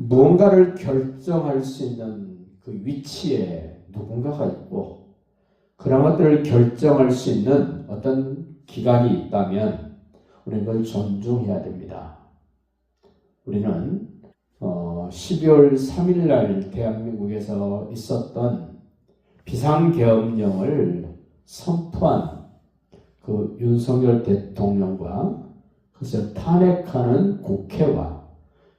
무언가를 결정할 수 있는 그 위치에 누군가가 있고 그런 것들을 결정할 수 있는 어떤 기관이 있다면 우리는 그걸 존중해야 됩니다. 우리는 어, 12월 3일 날 대한민국에서 있었던 비상계엄령을 선포한 그 윤석열 대통령과 그것을 탄핵하는 국회와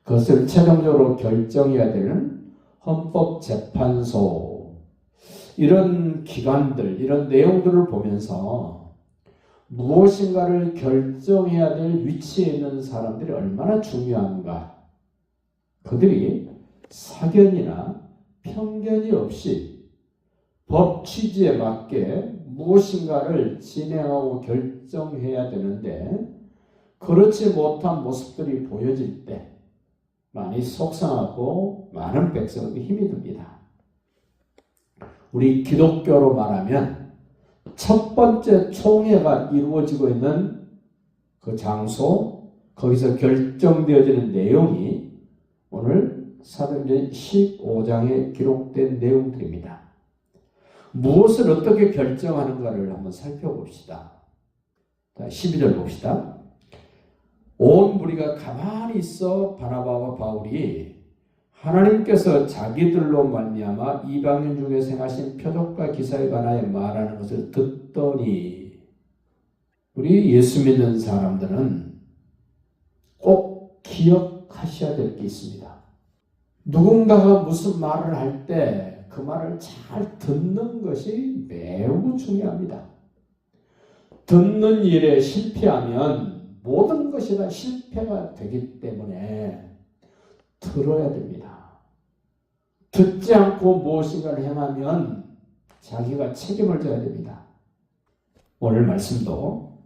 그것을 최종적으로 결정해야 되는 헌법재판소. 이런 기관들 이런 내용들을 보면서 무엇인가를 결정해야 될 위치에 있는 사람들이 얼마나 중요한가. 그들이 사견이나 편견이 없이 법 취지에 맞게 무엇인가를 진행하고 결정해야 되는데 그렇지 못한 모습들이 보여질 때 많이 속상하고 많은 백성에게 힘이 듭니다. 우리 기독교로 말하면 첫 번째 총회가 이루어지고 있는 그 장소, 거기서 결정되어지는 내용이 오늘 사도행전 15장에 기록된 내용들입니다. 무엇을 어떻게 결정하는가를 한번 살펴봅시다. 자, 12절 봅시다. 온 무리가 가만히 있어 바나바와 바울이 하나님께서 자기들로 말미암아 이방인 중에 행하신 표적과 기사에 관하여 말하는 것을 듣더니 우리 예수 믿는 사람들은 꼭 기억하셔야 될 게 있습니다. 누군가가 무슨 말을 할 때 그 말을 잘 듣는 것이 매우 중요합니다. 듣는 일에 실패하면 모든 것이 다 실패가 되기 때문에 들어야 됩니다. 듣지 않고 무엇인가를 행하면 자기가 책임을 져야 됩니다. 오늘 말씀도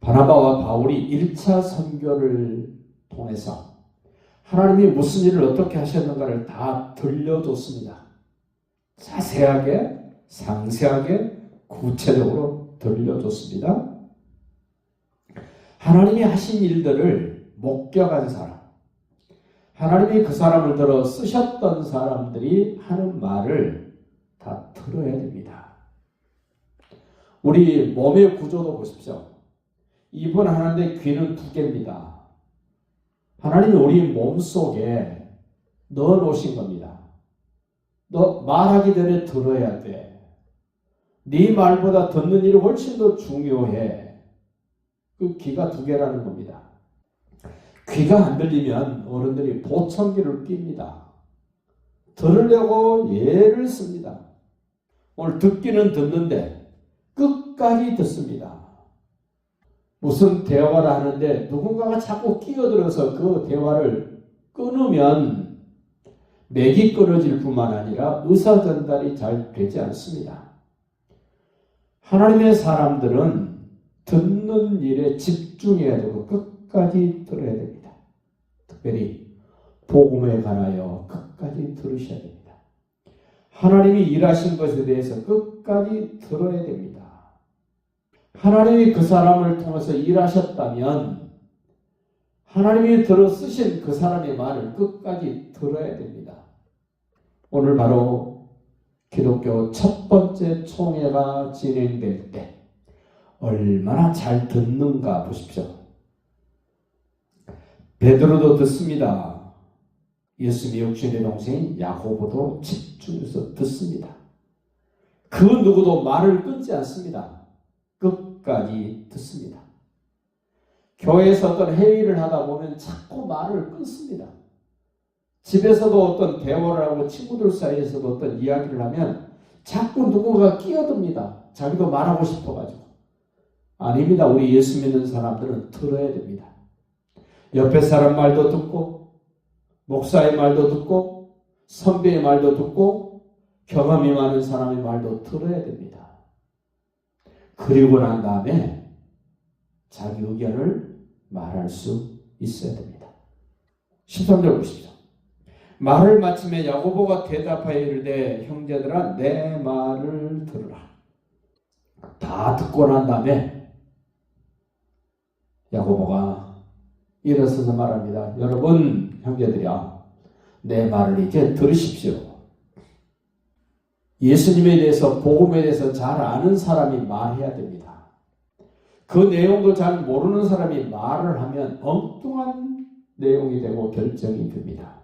바나바와 바울이 1차 선교를 통해서 하나님이 무슨 일을 어떻게 하셨는가를 다 들려줬습니다. 자세하게, 상세하게, 구체적으로 들려줬습니다. 하나님이 하신 일들을 목격한 사람, 하나님이 그 사람을 들어 쓰셨던 사람들이 하는 말을 다 들어야 됩니다. 우리 몸의 구조도 보십시오. 입은 하나인데 귀는 두 개입니다. 하나님이 우리 몸 속에 넣어 놓으신 겁니다. 너 말하기 전에 들어야 돼. 네 말보다 듣는 일이 훨씬 더 중요해. 그 귀가 두 개라는 겁니다. 귀가 안 들리면 어른들이 보청기를 낍니다. 들으려고 예를 씁니다. 오늘 듣기는 듣는데 끝까지 듣습니다. 무슨 대화를 하는데 누군가가 자꾸 끼어들어서 그 대화를 끊으면 맥이 끊어질 뿐만 아니라 의사 전달이 잘 되지 않습니다. 하나님의 사람들은 듣는 일에 집중해야 되고 끝까지 들어야 됩니다. 특별히 복음에 관하여 끝까지 들으셔야 됩니다. 하나님이 일하신 것에 대해서 끝까지 들어야 됩니다. 하나님이 그 사람을 통해서 일하셨다면 하나님이 들어 쓰신 그 사람의 말을 끝까지 들어야 됩니다. 오늘 바로 기독교 첫 번째 총회가 진행될 때 얼마나 잘 듣는가 보십시오. 베드로도 듣습니다. 예수 미역주의 동생인 야고보도 집중해서 듣습니다. 그 누구도 말을 끊지 않습니다. 끝까지 듣습니다. 교회에서 어떤 회의를 하다 보면 자꾸 말을 끊습니다. 집에서도 어떤 대화를 하고 친구들 사이에서도 어떤 이야기를 하면 자꾸 누구가 끼어듭니다. 자기도 말하고 싶어가지고. 아닙니다. 우리 예수 믿는 사람들은 들어야 됩니다. 옆에 사람 말도 듣고, 목사의 말도 듣고, 선배의 말도 듣고, 경험이 많은 사람의 말도 들어야 됩니다. 그리고 난 다음에 자기 의견을 말할 수 있어야 됩니다. 13절 보십시오. 말을 마침에 야고보가 대답하여 이르되 형제들아 내 말을 들으라. 다 듣고 난 다음에 야고보가 일어서서 말합니다. 여러분 형제들이야, 내 말을 이제 들으십시오. 예수님에 대해서, 복음에 대해서 잘 아는 사람이 말해야 됩니다. 그 내용도 잘 모르는 사람이 말을 하면 엉뚱한 내용이 되고 결정이 됩니다.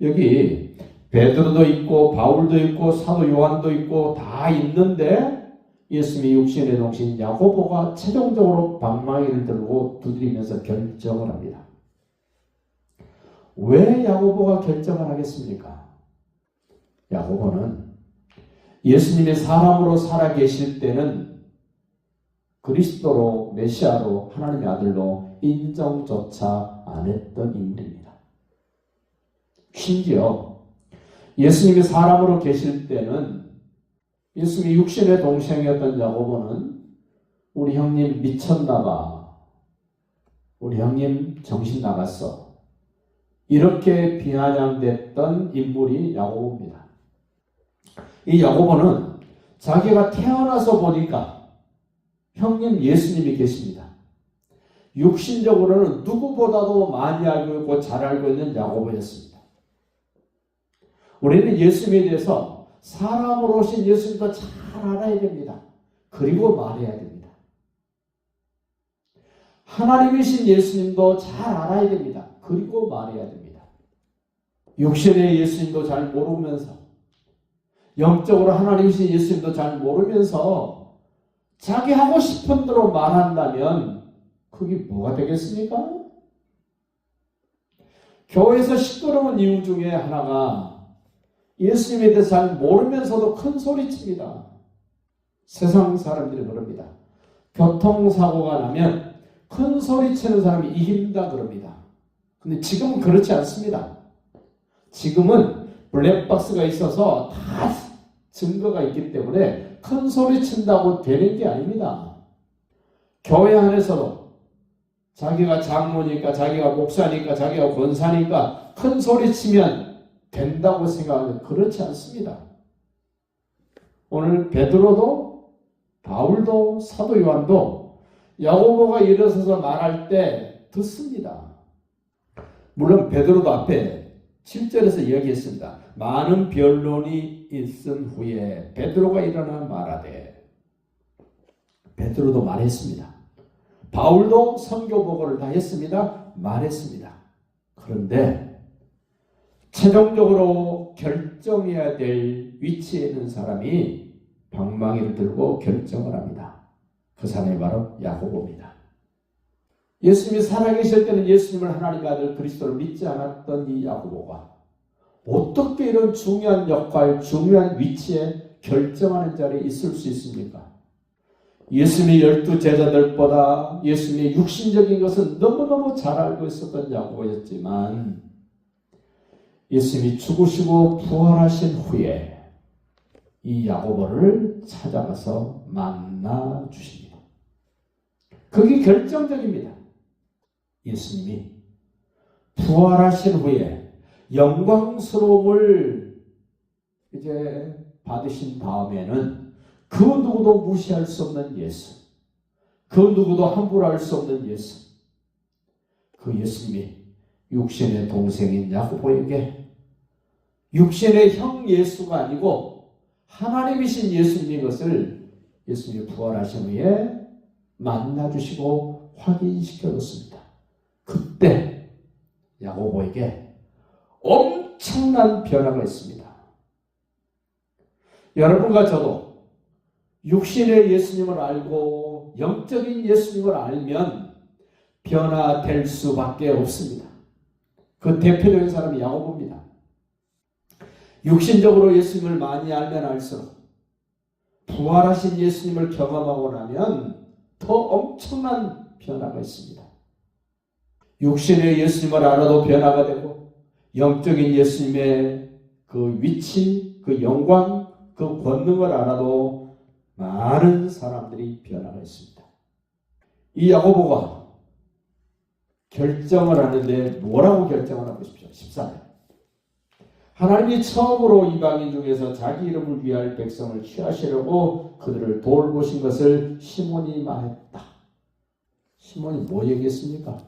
여기 베드로도 있고 바울도 있고 사도 요한도 있고 다 있는데 예수님이 육신의 동신 야고보가 최종적으로 방망이를 들고 두드리면서 결정을 합니다. 왜 야고보가 결정을 하겠습니까? 야고보는 예수님이 사람으로 살아 계실 때는 그리스도로 메시아로 하나님의 아들로 인정조차 안 했던 인물입니다. 심지어 예수님이 사람으로 계실 때는 예수님이 육신의 동생이었던 야고보는 우리 형님 미쳤나봐. 우리 형님 정신 나갔어. 이렇게 비아냥됐던 인물이 야고보입니다. 이 야고보는 자기가 태어나서 보니까 형님 예수님이 계십니다. 육신적으로는 누구보다도 많이 알고 있고 잘 알고 있는 야고보였습니다. 우리는 예수님에 대해서 사람으로 오신 예수님도 잘 알아야 됩니다. 그리고 말해야 됩니다. 하나님이신 예수님도 잘 알아야 됩니다. 그리고 말해야 됩니다. 육신의 예수님도 잘 모르면서 영적으로 하나님이신 예수님도 잘 모르면서 자기 하고 싶은 대로 말한다면 그게 뭐가 되겠습니까? 교회에서 시끄러운 이유 중에 하나가 예수님에 대해서 잘 모르면서도 큰 소리 칩니다. 세상 사람들이 그럽니다. 교통사고가 나면 큰 소리 치는 사람이 이긴다 그럽니다. 근데 지금은 그렇지 않습니다. 지금은 블랙박스가 있어서 다 증거가 있기 때문에 큰 소리 친다고 되는 게 아닙니다. 교회 안에서도 자기가 장로니까, 자기가 목사니까, 자기가 권사니까 큰 소리 치면 된다고 생각하는 그렇지 않습니다. 오늘 베드로도 바울도 사도 요한도 야고보가 일어서서 말할 때 듣습니다. 물론 베드로도 앞에 7절에서 이야기했습니다. 많은 변론이 있은 후에 베드로가 일어나 말하되 베드로도 말했습니다. 바울도 선교 보고를 다 했습니다. 말했습니다. 그런데 최종적으로 결정해야 될 위치에 있는 사람이 방망이를 들고 결정을 합니다. 그 사람이 바로 야고보입니다. 예수님이 살아계실 때는 예수님을 하나님의 아들 그리스도를 믿지 않았던 이 야고보가 어떻게 이런 중요한 역할, 중요한 위치에 결정하는 자리에 있을 수 있습니까? 예수님의 열두 제자들보다 예수님의 육신적인 것은 너무너무 잘 알고 있었던 야고보였지만 예수님이 죽으시고 부활하신 후에 이 야고보를 찾아가서 만나 주십니다. 그게 결정적입니다. 예수님이 부활하신 후에 영광스러움을 이제 받으신 다음에는 그 누구도 무시할 수 없는 예수, 그 누구도 함부로 할 수 없는 예수, 그 예수님이 육신의 동생인 야고보에게 육신의 형 예수가 아니고 하나님이신 예수님인 것을 예수님이 부활하신 후에 만나주시고 확인시켜 줬습니다. 그때 야고보에게 엄청난 변화가 있습니다. 여러분과 저도 육신의 예수님을 알고 영적인 예수님을 알면 변화될 수밖에 없습니다. 그 대표적인 사람이 야고보입니다. 육신적으로 예수님을 많이 알면 알수록 부활하신 예수님을 경험하고 나면 더 엄청난 변화가 있습니다. 육신의 예수님을 알아도 변화가 되고 영적인 예수님의 그 위치, 그 영광, 그 권능을 알아도 많은 사람들이 변화가 있습니다. 이 야고보가 결정을 하는데 뭐라고 결정을 하고 싶죠? 14절. 하나님이 처음으로 이방인 중에서 자기 이름을 위할 백성을 취하시려고 그들을 돌보신 것을 시몬이 말했다. 시몬이 뭐 얘기했습니까?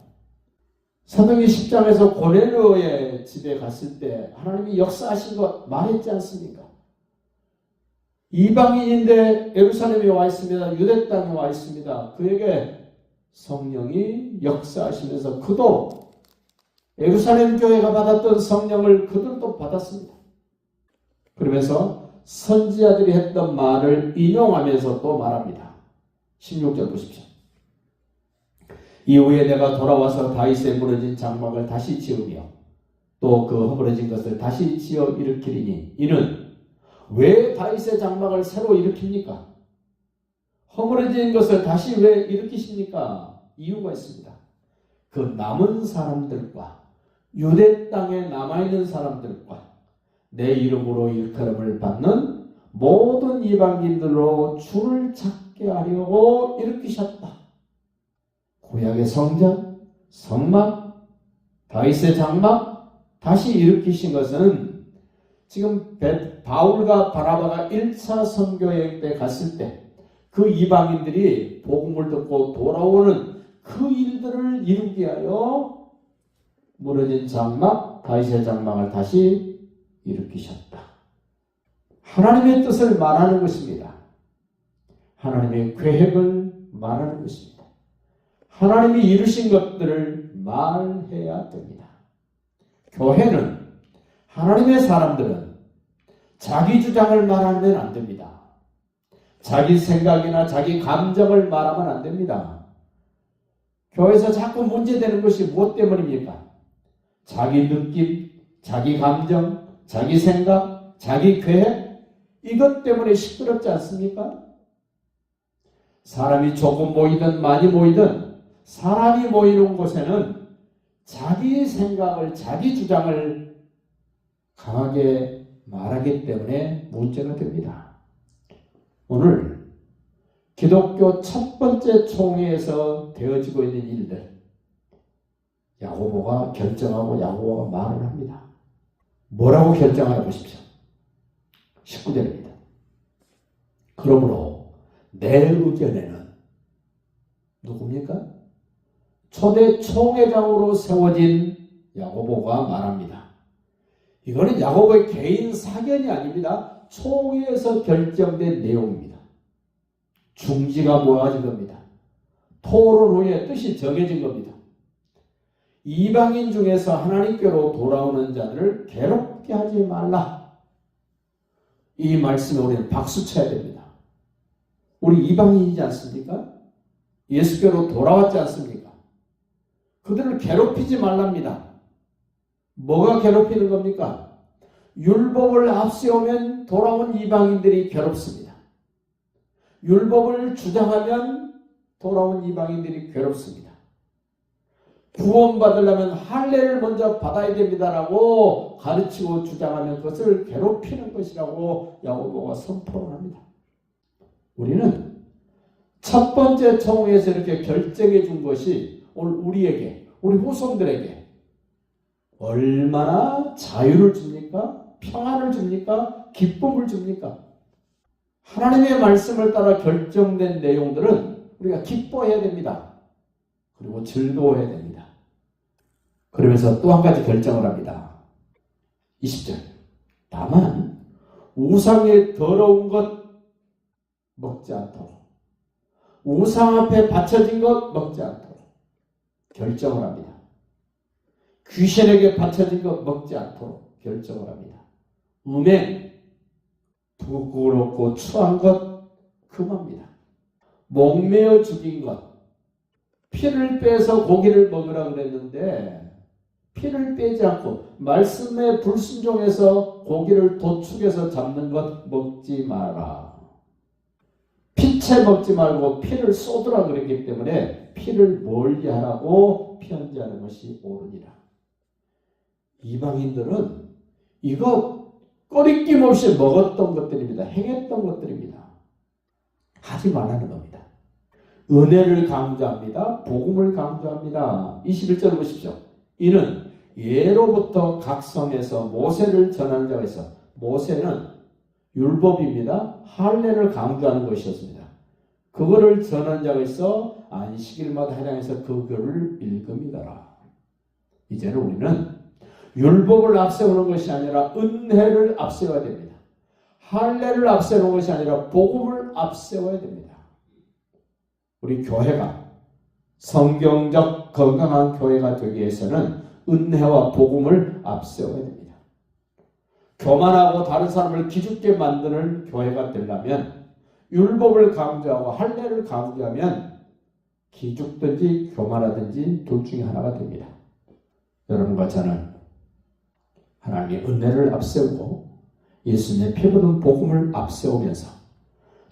사도행전 10장에서 고넬료의 집에 갔을 때 하나님이 역사하신 것 말했지 않습니까? 이방인인데 예루살렘에 와 있습니다. 유대 땅에 와 있습니다. 그에게 성령이 역사하시면서 그도 예루살렘 교회가 받았던 성령을 그들도 받았습니다. 그러면서 선지자들이 했던 말을 인용하면서 또 말합니다. 16절 보십시오. 이후에 내가 돌아와서 다윗의 무너진 장막을 다시 지으며 또 그 허물어진 것을 다시 지어 일으키리니 이는 왜 다윗의 장막을 새로 일으킵니까? 허물어진 것을 다시 왜 일으키십니까? 이유가 있습니다. 그 남은 사람들과 유대 땅에 남아있는 사람들과 내 이름으로 일컬음을 받는 모든 이방인들로 줄을 찾게 하려고 일으키셨다. 구약의 성전, 성막, 다윗의 장막 다시 일으키신 것은 지금 바울과 바라바가 1차 선교여행 때 갔을 때 그 이방인들이 복음을 듣고 돌아오는 그 일들을 이루게 하여 무너진 장막, 다윗의 장막을 다시 일으키셨다. 하나님의 뜻을 말하는 것입니다. 하나님의 계획을 말하는 것입니다. 하나님이 이루신 것들을 말해야 됩니다. 교회는 하나님의 사람들은 자기 주장을 말하면 안 됩니다. 자기 생각이나 자기 감정을 말하면 안 됩니다. 교회에서 자꾸 문제되는 것이 무엇 때문입니까? 자기 느낌, 자기 감정, 자기 생각, 자기 계획, 이것 때문에 시끄럽지 않습니까? 사람이 조금 모이든 많이 모이든 사람이 모이는 곳에는 자기 생각을, 자기 주장을 강하게 말하기 때문에 문제가 됩니다. 오늘 기독교 첫 번째 총회에서 되어지고 있는 일들 야고보가 결정하고 야고보가 말을 합니다. 뭐라고 결정하여 보십시오. 19절입니다. 그러므로 내 의견에는 누굽니까? 초대 총회장으로 세워진 야고보가 말합니다. 이거는 야고보의 개인 사견이 아닙니다. 총회에서 결정된 내용입니다. 중지가 모아진 겁니다. 토론 후에 뜻이 정해진 겁니다. 이방인 중에서 하나님께로 돌아오는 자들을 괴롭게 하지 말라. 이 말씀에 우리는 박수 쳐야 됩니다. 우리 이방인이지 않습니까? 예수께로 돌아왔지 않습니까? 그들을 괴롭히지 말랍니다. 뭐가 괴롭히는 겁니까? 율법을 앞세우면 돌아온 이방인들이 괴롭습니다. 율법을 주장하면 돌아온 이방인들이 괴롭습니다. 구원받으려면 할례를 먼저 받아야 됩니다라고 가르치고 주장하면 그것을 괴롭히는 것이라고 야고보가 선포를 합니다. 우리는 첫 번째 청회에서 이렇게 결정해 준 것이 오늘 우리에게, 우리 후손들에게 얼마나 자유를 줍니까? 평안을 줍니까? 기쁨을 줍니까? 하나님의 말씀을 따라 결정된 내용들은 우리가 기뻐해야 됩니다. 그리고 즐거워해야 됩니다. 그러면서 또 한 가지 결정을 합니다. 20절. 다만 우상의 더러운 것 먹지 않도록 우상 앞에 바쳐진 것 먹지 않도록 결정을 합니다. 귀신에게 바쳐진 것 먹지 않도록 결정을 합니다. 음행, 부끄럽고 추한 것 금합니다. 목매어 죽인 것, 피를 빼서 고기를 먹으라 그랬는데 피를 빼지 않고 말씀에 불순종해서 고기를 도축해서 잡는 것 먹지 마라. 피채 먹지 말고 피를 쏟으라 그랬기 때문에 피를 멀리하라고 편지하는 것이 옳으니라. 이방인들은 이거 꺼리낌 없이 먹었던 것들입니다. 행했던 것들입니다. 하지 말라는 겁니다. 은혜를 강조합니다. 복음을 강조합니다. 21절 보십시오. 이는 예로부터 각 성에서 모세를 전하는 자가 있어. 모세는 율법입니다. 할례를 강조하는 것이었습니다. 그거를 전하는 자가 있어 안식일마다 해당해서 그 글을 읽음이더라. 이제는 우리는 율법을 앞세우는 것이 아니라 은혜를 앞세워야 됩니다. 할례를 앞세우는 것이 아니라 복음을 앞세워야 됩니다. 우리 교회가 성경적 건강한 교회가 되기 위해서는 은혜와 복음을 앞세워야 됩니다. 교만하고 다른 사람을 기죽게 만드는 교회가 되려면 율법을 강조하고 할례를 강조하면 기죽든지 교만하든지 둘 중에 하나가 됩니다. 여러분과 저는 하나님의 은혜를 앞세우고 예수님의 피 부은 복음을 앞세우면서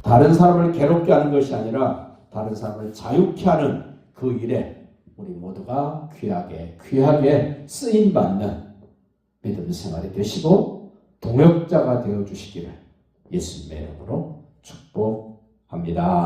다른 사람을 괴롭게 하는 것이 아니라 다른 사람을 자유케 하는 그 일에 우리 모두가 귀하게 귀하게 쓰임 받는 믿음 생활이 되시고 동역자가 되어 주시기를 예수님의 이름으로 축복합니다.